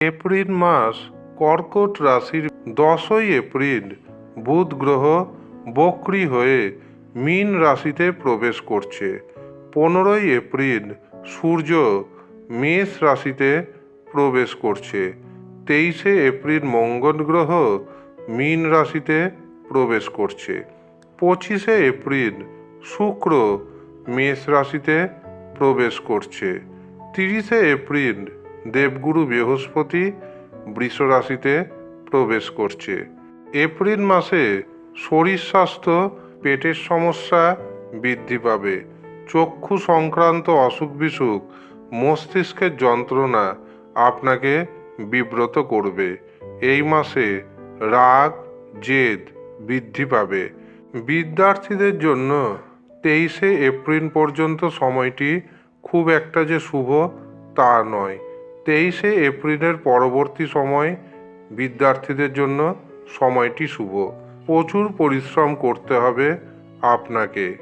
April মাস কর্কট রাশির দশই এপ্রিল বুধ গ্রহ বক্রি হয়ে মীন রাশিতে প্রবেশ করছে। পনেরোই এপ্রিল সূর্য মেষ রাশিতে প্রবেশ করছে। তেইশে এপ্রিল মঙ্গল গ্রহ মীন রাশিতে প্রবেশ করছে। পঁচিশে এপ্রিল শুক্র মেষ রাশিতে প্রবেশ করছে। তিরিশে এপ্রিল দেবগুরু বৃহস্পতি বৃষ রাশিতে প্রবেশ করছে। এপ্রিল মাসে শরীর স্বাস্থ্য, পেটের সমস্যা বৃদ্ধি পাবে। চক্ষু সংক্রান্ত অসুখ বিসুখ, মস্তিষ্কের যন্ত্রণা আপনাকে বিব্রত করবে। এই মাসে রাগ, জেদ বৃদ্ধি পাবে। বিদ্যার্থীদের জন্য তেইশে এপ্রিল পর্যন্ত সময়টি খুব একটা যে শুভ তা নয়। তেইশে এপ্রিলের পরবর্তী সময় বিদ্যার্থীদের জন্য সময়টি শুভ। প্রচুর পরিশ্রম করতে হবে আপনাকে।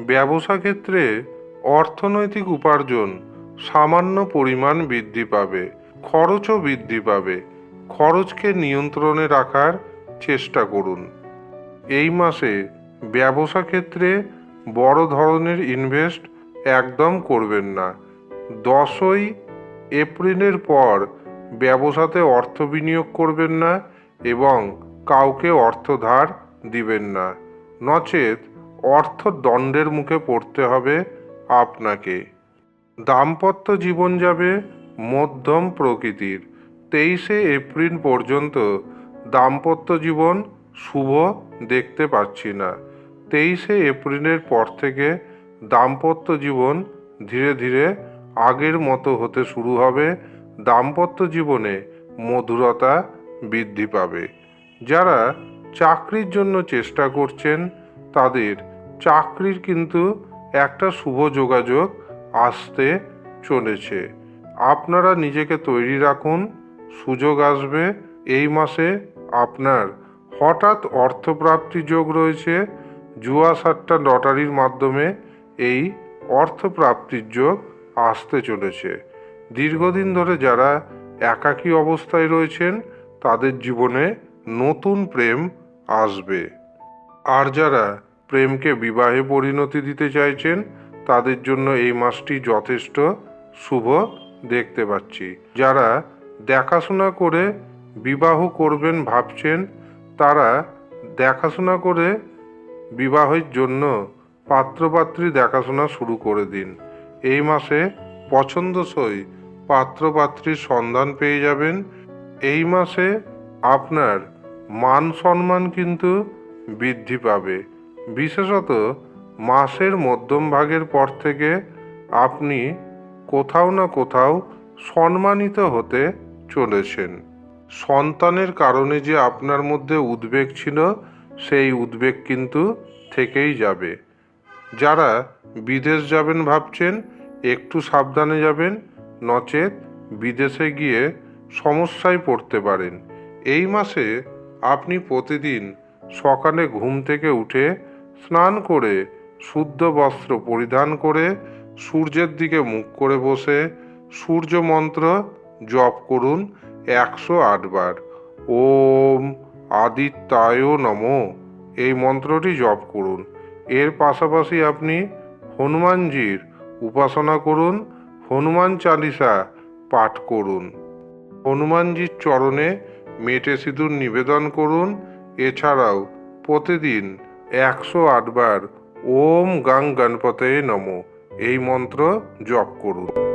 ব্যবসা ক্ষেত্রে অর্থনৈতিক উপার্জন সামান্য পরিমাণ বৃদ্ধি পাবে, খরচও বৃদ্ধি পাবে। খরচকে নিয়ন্ত্রণে রাখার চেষ্টা করুন। এই মাসে ব্যবসা ক্ষেত্রে বড় ধরনের ইনভেস্ট একদম করবেন না। দশই এপ্রিলের পর ব্যবসাতে অর্থ বিনিয়োগ করবেন না এবং কাউকে অর্থ ধার দিবেন না। নচেত অর্থ দণ্ডের মুখে পড়তে হবে আপনাকে। দাম্পত্য জীবন যাবে মধ্যম প্রকৃতির। তেইশে এপ্রিল পর্যন্ত দাম্পত্য জীবন শুভ দেখতে পাচ্ছি না। তেইশে এপ্রিলের পর থেকে দাম্পত্য জীবন ধীরে ধীরে আগের মতো হতে শুরু হবে। দাম্পত্য জীবনে মধুরতা বৃদ্ধি পাবে। যারা চাকরির জন্য চেষ্টা করছেন, তাদের চাকরির কিন্তু একটা শুভ যোগাযোগ আসতে চলেছে। আপনারা নিজেকে তৈরি রাখুন, সুযোগ আসবে। এই মাসে আপনার হঠাৎ অর্থপ্রাপ্তি যোগ রয়েছে। জুয়া সাতটা লটারির মাধ্যমে এই অর্থপ্রাপ্তির যোগ আসতে চলেছে। দীর্ঘদিন ধরে যারা একাকী অবস্থায় রয়েছেন, তাদের জীবনে নতুন প্রেম আসবে। আর যারা প্রেমকে বিবাহে পরিণতি দিতে চাইছেন, তাদের জন্য এই মাসটি যথেষ্ট শুভ দেখতে পাচ্ছি। যারা দেখাশোনা করে বিবাহ করবেন ভাবছেন, তারা দেখাশোনা করে বিবাহের জন্য পাত্রপাত্রী দেখাশোনা শুরু করে দিন। এই মাসে পছন্দসই পাত্রপাত্রীর সন্ধান পেয়ে যাবেন। এই মাসে আপনার মান সম্মান কিন্তু বৃদ্ধি পাবে। বিশেষত মাসের মধ্যম ভাগের পর থেকে আপনি কোথাও না কোথাও সম্মানিত হতে চলেছেন। সন্তানের কারণে যে আপনার মধ্যে উদ্বেগ ছিল, সেই উদ্বেগ কিন্তু থেকেই যাবে। যারা বিদেশ যাবেন ভাবছেন, একটু সাবধানে যাবেন, নচেত বিদেশে গিয়ে সমস্যায় পড়তে পারেন। এই মাসে আপনি প্রতিদিন সকালে ঘুম থেকে উঠে স্নান করে শুদ্ধ বস্ত্র পরিধান করে সূর্যের দিকে মুখ করে বসে সূর্য মন্ত্র জপ করুন একশো আটবার ওম আদিত্যায় নম। এই মন্ত্রটি জপ করুন। এর পাশাপাশি আপনি হনুমানজির উপাসনা করুন, হনুমান চালিসা পাঠ করুন। হনুমানজির চরণে মেটে সিঁদুর নিবেদন করুন। এছাড়াও প্রতিদিন একশো আটবার ওম গাং গণপতে নম এই মন্ত্র জপ করুন।